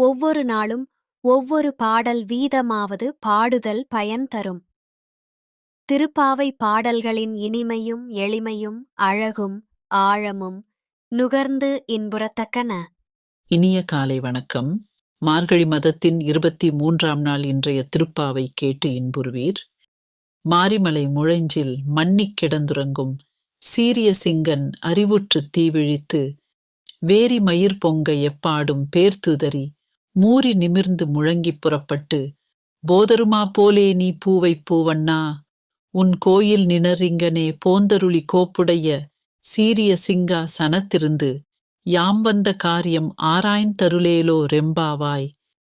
ஒவ்வொரு நாளும் ஒவ்வொரு பாடல் வீதமாவது பாடுதல் பயன் தரும். திருப்பாவை பாடல்களின் இனிமையும் எளிமையும் அழகும் ஆழமும் நுகர்ந்து இன்புறத்தக்கன. இனிய காலை வணக்கம். மார்கழி மதத்தின் இருபத்தி மூன்றாம் நாள் இன்றைய திருப்பாவை கேட்டு இன்புறுவீர். மாரிமலை முழஞ்சில் மன்னிக் கிடந்துறங்கும் சீரிய சிங்கன் அறிவுற்றுத் தீவிழித்து வேரி மயிர் பொங்க எப்பாடும் பேர்த்துதறி மூறி நிமிர்ந்து முழங்கிப் புறப்பட்டு போதருமா போலே நீ பூவை பூவண்ணா உன் கோயில் நினரிங்கனே போந்தருளி கோப்புடைய சீரிய சிங்கா சனத்திருந்து யாம் வந்த காரியம் ஆராய்ந்தருளேலோ ரெம்பாவாய்.